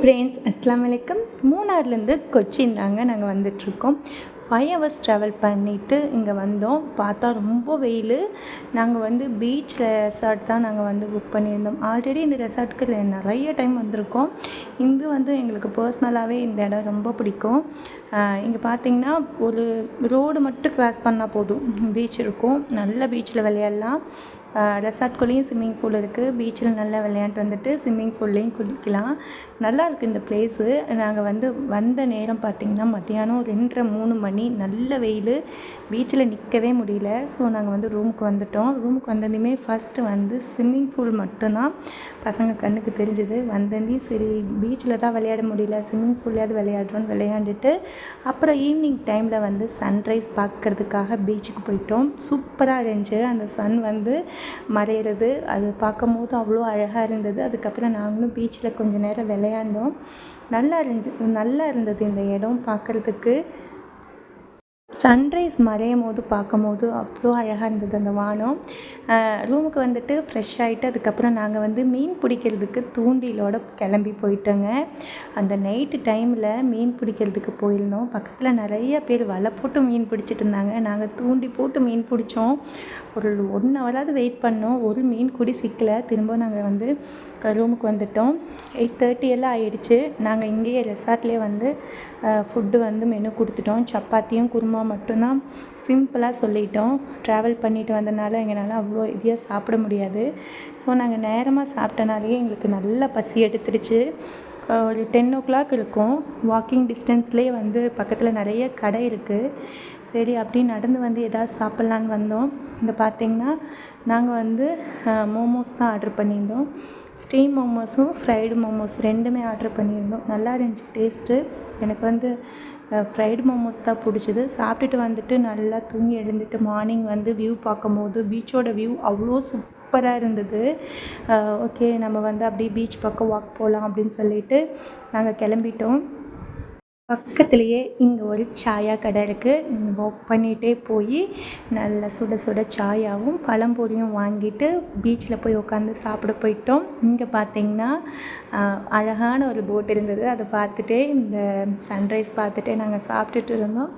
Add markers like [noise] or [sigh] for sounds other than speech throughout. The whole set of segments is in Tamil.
ஃப்ரெண்ட்ஸ் அஸ்லாம் வலைக்கம் மூணார்லேருந்து கொச்சின் தாங்க நாங்கள் வந்துட்ருக்கோம். ஃபைவ் ஹவர்ஸ் ட்ராவல் பண்ணிவிட்டு இங்கே வந்தோம். பார்த்தா ரொம்ப வெயில். நாங்கள் வந்து பீச் ரெசார்ட் தான் நாங்கள் வந்து புக் பண்ணியிருந்தோம். ஆல்ரெடி இந்த ரெசார்ட்டுக்கு நிறைய டைம் வந்திருக்கோம். இங்கே வந்து எங்களுக்கு பர்சனலாகவே இந்த இடம் ரொம்ப பிடிக்கும். இங்கே பார்த்தீங்கன்னா ஒரு ரோடு மட்டும் க்ராஸ் பண்ணால் போதும். பீச் இருக்கும். நல்ல பீச்சில் விளையாடலாம். ரெசார்ட்குள்ளேயும் ஸ்விம்மிங் பூல் இருக்குது பீச்சில் நல்லா விளையாண்டு வந்துட்டு ஸ்விம்மிங் பூல்லேயும் குளிக்கலாம். நல்லா இருக்குது இந்த ப்ளேஸு நாங்கள் வந்து வந்த நேரம் பார்த்திங்கன்னா மத்தியானம் ரெண்டரை மூணு மணி. நல்ல வெயில். பீச்சில் நிற்கவே முடியல. ஸோ நாங்கள் வந்து ரூமுக்கு வந்துவிட்டோம் ரூமுக்கு வந்ததுமே ஃபஸ்ட்டு வந்து ஸ்விம்மிங் பூல் மட்டும்தான். பசங்க கண்ணுக்கு தெரிஞ்சுது. வந்ததையும் சரி பீச்சில் தான் விளையாட முடியல. ஸ்விம்மிங் பூல்லையாவது விளையாடுறோன்னு விளையாண்டுட்டு அப்புறம் ஈவினிங் டைமில் வந்து சன்ரைஸ் பார்க்குறதுக்காக பீச்சுக்கு போயிட்டோம். சூப்பராக இருந்துச்சு. அந்த சன் வந்து மறையிறது. அது பார்க்கும்போது அவ்வளோ அழகாக இருந்தது. அதுக்கப்புறம் நாங்களும் பீச்சில் கொஞ்சம் நேரம் விளையாண்டோம். நல்லா இருந்து நல்லா இருந்தது இந்த இடம் பார்க்குறதுக்கு. சன்ரைஸ் மறையும் போது பார்க்கும் போது அவ்வளோ அழகாக இருந்தது அந்த வானம். ரூமுக்கு வந்துட்டு ஃப்ரெஷ் ஆகிட்டு அதுக்கப்புறம் நாங்கள் வந்து மீன் பிடிக்கிறதுக்கு தூண்டிலோட கிளம்பி போயிட்டோங்க. அந்த நைட்டு டைமில் மீன் பிடிக்கிறதுக்கு போயிருந்தோம். பக்கத்தில் நிறைய பேர் வலை போட்டு மீன் பிடிச்சிட்டு இருந்தாங்க. நாங்கள் தூண்டி போட்டு மீன் பிடிச்சோம். ஒரு ஒன் ஹவராவது வெயிட் பண்ணோம். ஒரு மீன் குடி சிக்கலை. திரும்ப நாங்கள் வந்து ரூமுக்கு வந்துட்டோம். எயிட் தேர்ட்டி எல்லாம் ஆயிடுச்சு. நாங்கள் இங்கேயே ரெசார்ட்லேயே வந்து ஃபுட்டு வந்து மெனு கொடுத்துட்டோம். சப்பாத்தியும் குருமா மட்டும்தான் சிம்பிளாக சொல்லிட்டோம். ட்ராவல் பண்ணிட்டு வந்தனால எங்களால் அவ்வளோ இதாக சாப்பிட முடியாது. ஸோ நாங்கள் நேரமாக சாப்பிட்டனாலேயே எங்களுக்கு நல்ல பசி எடுத்துருச்சு. ஒரு டென் ஓ கிளாக் இருக்கும் வாக்கிங் டிஸ்டன்ஸ்லேயே வந்து பக்கத்தில் நிறைய கடை இருக்குது சரி அப்படி நடந்து வந்து எதாவது சாப்பிட்லான்னு வந்தோம். இங்கே பார்த்தீங்கன்னா நாங்கள் வந்து மோமோஸ் தான் ஆர்டர் பண்ணியிருந்தோம். ஸ்டீம் மோமோஸும் ஃப்ரைடு மோமோஸ் ரெண்டுமே ஆர்ட்ரு பண்ணியிருந்தோம். நல்லா இருந்துச்சு டேஸ்ட்டு எனக்கு வந்து ஃப்ரைடு மோமோஸ் தான் பிடிச்சிது. சாப்பிட்டுட்டு வந்துட்டு நல்லா தூங்கி எழுந்துட்டு மார்னிங் வந்து வியூ பார்க்கும்போது பீச்சோட வியூ அவ்வளோ சூப்பராக இருந்தது. ஓகே நம்ம வந்து அப்படியே பீச் பக்கம் வாக் போகலாம் அப்படின்னு சொல்லிட்டு நாங்கள் கிளம்பிட்டோம். பக்கத்துலேயே இங்கே ஒரு சாயா கடை இருக்குது வாக் பண்ணிகிட்டே போய் நல்ல சுட சுட சாயாவும் பழம்பொரியும் வாங்கிட்டு பீச்சில் போய் உட்காந்து சாப்பிட போயிட்டோம். இங்கே பார்த்திங்கன்னா அழகான ஒரு போட் இருந்தது. அதை பார்த்துட்டே இந்த சன்ரைஸ் பார்த்துட்டே நாங்கள் சாப்பிட்டுட்டு இருந்தோம்.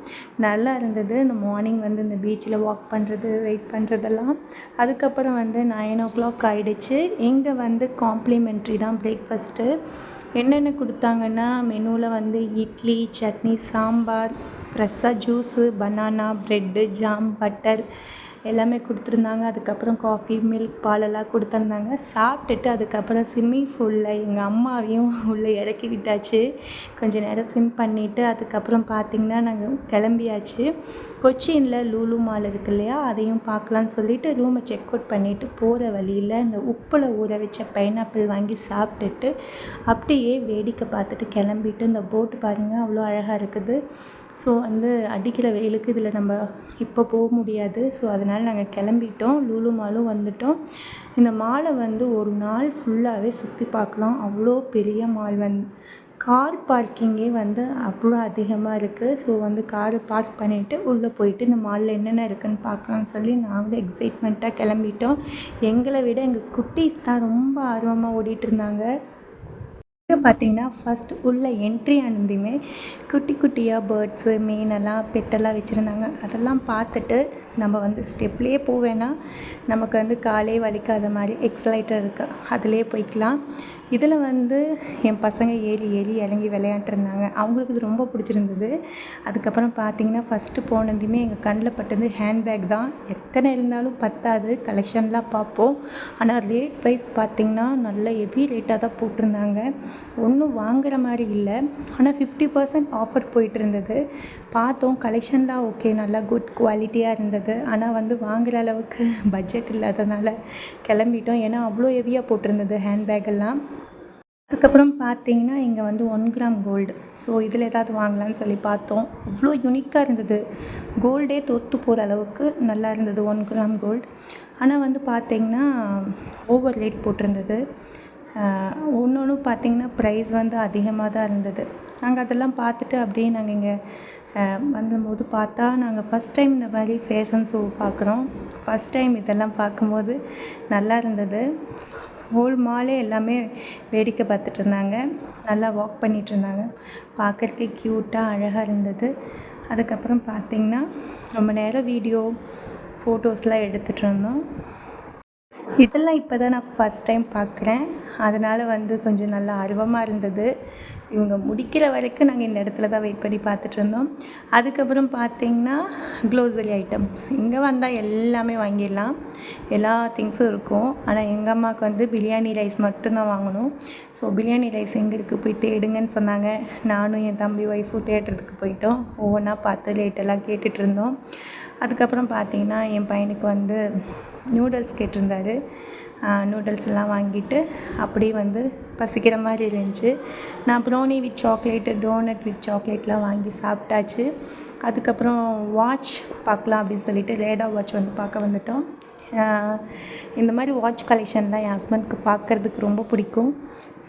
நல்லா இருந்தது. இந்த மார்னிங் வந்து இந்த பீச்சில் வாக் பண்ணுறது வெயிட் பண்ணுறதெல்லாம் அதுக்கப்புறம் வந்து நைன் ஓ கிளாக் ஆகிடுச்சு இங்கே வந்து காம்ப்ளிமெண்ட்ரி தான் பிரேக்ஃபாஸ்ட்டு என்னென்ன கொடுத்தாங்கன்னா மெனுவில் வந்து இட்லி சட்னி சாம்பார் ஃப்ரெஷ்ஷாக juice banana bread jam butter எல்லாமே கொடுத்துருந்தாங்க. அதுக்கப்புறம் காஃபி மில்க் பாலெல்லாம் கொடுத்துருந்தாங்க. சாப்பிட்டுட்டு அதுக்கப்புறம் ஸ்விம்மிங் ஃபூலில் எங்கள் அம்மாவையும் உள்ளே இறக்கி விட்டாச்சு. கொஞ்சம் நேரம் ஸ்விம் பண்ணிவிட்டு அதுக்கப்புறம் பார்த்திங்கன்னா நாங்கள் கிளம்பியாச்சு. கொச்சினில் லூலு மால் இருக்கு இல்லையா? அதையும் பார்க்கலான்னு சொல்லிட்டு ரூமை செக் அவுட் பண்ணிவிட்டு போகிற வழியில் இந்த உப்பில் ஊற வச்ச பைனாப்பிள் வாங்கி சாப்பிட்டுட்டு அப்படியே வேடிக்கை பார்த்துட்டு கிளம்பிட்டு இந்த போட்டு பாருங்கள் அவ்வளோ அழகாக இருக்குது. ஸோ வந்து அடிக்கிற வெயிலுக்கு இதில் நம்ம இப்போ போக முடியாது. ஸோ அதனால் நாங்கள் கிளம்பிட்டோம். லூலு மாலும் வந்துட்டோம். இந்த மாலை வந்து ஒரு நாள் ஃபுல்லாகவே சுற்றி பார்க்கலாம். அவ்வளோ பெரிய மால் வந் கார் பார்க்கிங்கே வந்து அவ்வளோ அதிகமாக இருக்குது ஸோ வந்து காரை பார்க் பண்ணிவிட்டு உள்ளே போயிட்டு இந்த மாலில் என்னென்ன இருக்குதுன்னு பார்க்கலான்னு சொல்லி நாங்களும் எக்ஸைட்மெண்ட்டாக கிளம்பிட்டோம். எங்களை விட எங்கள் குட்டீஸ் தான் ரொம்ப ஆர்வமாக ஓடிட்டுருந்தாங்க இங்கே பார்த்தீங்கன்னா ஃபஸ்ட் உள்ள என்ட்ரி ஆனதுமே குட்டி குட்டியாக பேர்ட்ஸு மீனெல்லாம் பெட்டெல்லாம் வச்சுருந்தாங்க. அதெல்லாம் பார்த்துட்டு நம்ம வந்து ஸ்டெப்லேயே போவேன்னா நமக்கு வந்து காலே வலிக்காத மாதிரி எக்ஸலைட்டர் இருக்குது அதிலே போய்க்கலாம். இதில் வந்து என் பசங்க ஏறி ஏறி இறங்கி விளையாண்டுருந்தாங்க அவங்களுக்கு இது ரொம்ப பிடிச்சிருந்தது. அதுக்கப்புறம் பார்த்திங்கன்னா ஃபஸ்ட்டு போனதுமே எங்கள் கண்ணில் பட்டது ஹேண்ட்பேக் தான். எத்தனை இருந்தாலும் பத்தாது. கலெக்ஷன்லாம் பார்ப்போம். ஆனால் ரேட் வைஸ் பார்த்திங்கன்னா நல்ல ஹெவி ரேட்டாக தான் போட்டிருந்தாங்க. ஒன்றும் வாங்குகிற மாதிரி இல்லை. ஆனால் ஃபிஃப்டி பர்சன்ட் ஆஃபர் போயிட்டு இருந்தது. பார்த்தோம். கலெக்ஷன்லாம் ஓகே நல்லா குட் குவாலிட்டியாக இருந்தது. ஆனால் வந்து வாங்குகிற அளவுக்கு [laughs] பட்ஜெட் இல்லாததுனால கிளம்பிட்டோம். ஏன்னா அவ்வளோ ஹெவியாக போட்டிருந்தது ஹேண்ட்பேக்கெல்லாம் அதுக்கப்புறம் பார்த்தீங்கன்னா இங்கே வந்து ஒன் கிராம் கோல்டு ஸோ இதில் ஏதாவது வாங்கலான்னு சொல்லி பார்த்தோம். அவ்வளோ யுனிக்காக இருந்தது. கோல்டே தோற்று போகிற அளவுக்கு நல்லா இருந்தது ஒன் கிராம் கோல்டு ஆனால் வந்து பார்த்திங்கன்னா ஓவர் ரேட் போட்டிருந்தது. ஒன்று ஒன்று பார்த்திங்கன்னா ப்ரைஸ் வந்து அதிகமாக தான் இருந்தது. நாங்கள் அதெல்லாம் பார்த்துட்டு அப்படியே நாங்கள் இங்கே வந்தபோது பார்த்தா நாங்கள் ஃபஸ்ட் டைம் இந்த மாதிரி ஃபேஷன் ஷோ பார்க்குறோம். ஃபஸ்ட் டைம் இதெல்லாம் பார்க்கும்போது நல்லா இருந்தது. ஹோல் மாலே எல்லாமே வேடிக்கை பார்த்துட்டு இருந்தாங்க. நல்லா வாக் பண்ணிகிட்டு இருந்தாங்க. பார்க்குறதுக்கே க்யூட்டாக அழகாக இருந்தது. அதுக்கப்புறம் பார்த்திங்கன்னா ரொம்ப நேரம் வீடியோ ஃபோட்டோஸ்லாம் எடுத்துகிட்டு இருந்தோம். இதெல்லாம் இப்போ தான் நான் ஃபஸ்ட் டைம் பார்க்குறேன். அதனால் வந்து கொஞ்சம் நல்லா ஆர்வமாக இருந்தது. இவங்க முடிக்கிற வரைக்கும் நாங்கள் இந்த இடத்துல தான் வெயிட் பண்ணி பார்த்துட்ருந்தோம் அதுக்கப்புறம் பார்த்திங்கன்னா க்ளோசரி ஐட்டம்ஸ் இங்கே வந்தால் எல்லாமே வாங்கிடலாம். எல்லா திங்ஸும் இருக்கும். ஆனால் எங்கள் அம்மாவுக்கு வந்து பிரியாணி ரைஸ் மட்டும்தான் வாங்கணும். ஸோ பிரியாணி ரைஸ் எங்கே இருக்குது போய் தேடுங்கன்னு சொன்னாங்க. நானும் என் தம்பி ஒய்ஃபும் தேடுறதுக்கு போயிட்டோம். ஒவ்வொன்றா பார்த்து ரேட்டெல்லாம் கேட்டுட்ருந்தோம் அதுக்கப்புறம் பார்த்திங்கன்னா என் பையனுக்கு வந்து நூடுல்ஸ் கேட்டிருந்தாரு. நூடுல்ஸ் எல்லாம் வாங்கிட்டு அப்படியே வந்து பசிக்கிற மாதிரி இருந்துச்சு. நான் brownie with chocolate donut with சாக்லேட்லாம் வாங்கி சாப்பிட்டாச்சு. அதுக்கப்புறம் வாட்ச் பார்க்கலாம் அப்படின்னு சொல்லிட்டு ரேடா வாட்ச் வந்து பார்க்க வந்துட்டோம். இந்த மாதிரி வாட்ச் கலெக்ஷன்லாம் என் ஹஸ்பண்ட்க்கு பார்க்குறதுக்கு ரொம்ப பிடிக்கும்.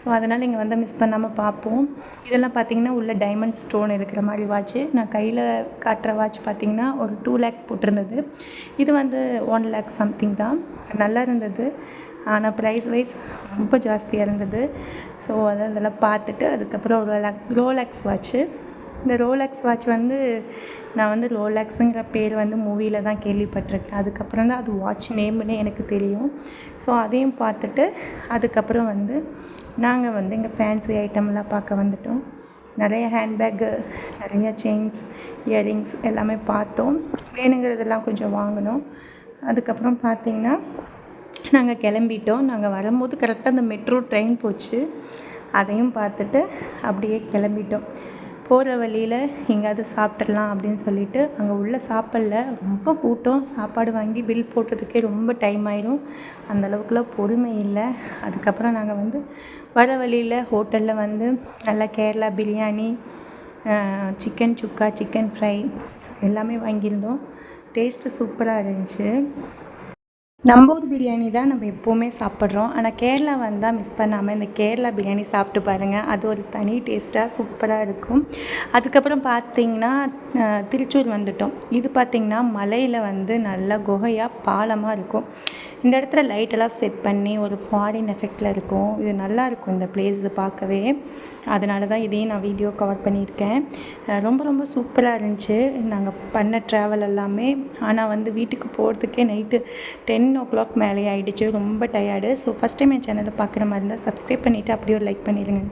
ஸோ அதனால் இங்கே வந்து மிஸ் பண்ணாமல் பார்ப்போம். இதெல்லாம் பார்த்திங்கன்னா உள்ள டைமண்ட் ஸ்டோன் இருக்கிற மாதிரி வாட்ச்சு நான் கையில் காட்டுற வாட்ச் பார்த்திங்கன்னா ஒரு டூ லேக் போட்டிருந்தது. இது வந்து ஒன் லேக் சம்திங் தான். நல்லா இருந்தது. ஆனால் ப்ரைஸ் வைஸ் ரொம்ப ஜாஸ்தியாக இருந்தது. ஸோ அதை அதெல்லாம் பார்த்துட்டு அதுக்கப்புறம் ஒரு லேக் ரோலெக்ஸ் வாட்ச்சு இந்த ரோலெக்ஸ் வாட்ச் வந்து நான் வந்து ரோலெக்ஸுங்கிற பேர் வந்து மூவியில் தான் கேள்விப்பட்டிருக்கேன். அதுக்கப்புறம் தான் அது வாட்ச் நேம்னே எனக்கு தெரியும். ஸோ அதையும் பார்த்துட்டு அதுக்கப்புறம் வந்து நாங்கள் வந்து இங்கே ஃபேன்சி ஐட்டம்லாம் பார்க்க வந்துட்டோம். நிறைய ஹேண்ட்பேக்கு நிறைய செயின்ஸ் இயரிங்ஸ் எல்லாமே பார்த்தோம். வேணுங்கிறதெல்லாம் கொஞ்சம் வாங்கினோம். அதுக்கப்புறம் பார்த்திங்கன்னா நாங்கள் கிளம்பிட்டோம். நாங்கள் வரும்போது கரெக்டாக அந்த மெட்ரோ ட்ரெயின் போச்சு. அதையும் பார்த்துட்டு அப்படியே கிளம்பிட்டோம். போகிற வழியில் எங்கேயாவது சாப்பிட்றலாம் அப்படின்னு சொல்லிட்டு அங்கே உள்ள சாப்பிடல. ரொம்ப கூட்டம். சாப்பாடு வாங்கி பில் போடுறதுக்கே ரொம்ப டைம் ஆயிடும் அந்த அளவுக்குலாம் பொறுமை இல்லை. அதுக்கப்புறம் நாங்கள் வந்து வர வழியில் ஹோட்டலில் வந்து நல்லா Kerala biryani chicken sukka chicken fry எல்லாமே வாங்கியிருந்தோம். டேஸ்ட்டு சூப்பராக இருந்துச்சு. நம்பூர் பிரியாணி தான் நம்ம எப்போவுமே சாப்பிட்றோம். ஆனால் கேரளா வந்தால் மிஸ் பண்ணாமல் இந்த கேரளா பிரியாணி சாப்பிட்டு பாருங்கள் அது ஒரு தனி டேஸ்ட்டாக சூப்பராக இருக்கும். அதுக்கப்புறம் பார்த்திங்கன்னா திருச்சூர் வந்துட்டோம். இது பார்த்திங்கன்னா மலையில் வந்து நல்லா குகையாக பாலமாக இருக்கும். இந்த இடத்துல லைட்டெல்லாம் செட் பண்ணி ஒரு ஃபாரின் எஃபெக்டில் இருக்கும். இது நல்லாயிருக்கும் இந்த பிளேஸ் பார்க்கவே. அதனால தான் இதையும் நான் வீடியோ கவர் பண்ணியிருக்கேன். ரொம்ப ரொம்ப சூப்பராக இருந்துச்சு. நாங்கள் பண்ண ட்ராவல் எல்லாமே. ஆனால் வந்து வீட்டுக்கு போகிறதுக்கே நைட்டு டென் ஓ கிளாக் மேலே ஆகிடுச்சு ரொம்ப டயர்டு ஸோ ஃபஸ்ட் டைம் என் சேனலை பார்க்குற மாதிரி இருந்தால் சப்ஸ்கிரைப் பண்ணிவிட்டு அப்படியே ஒரு லைக் பண்ணிடுங்க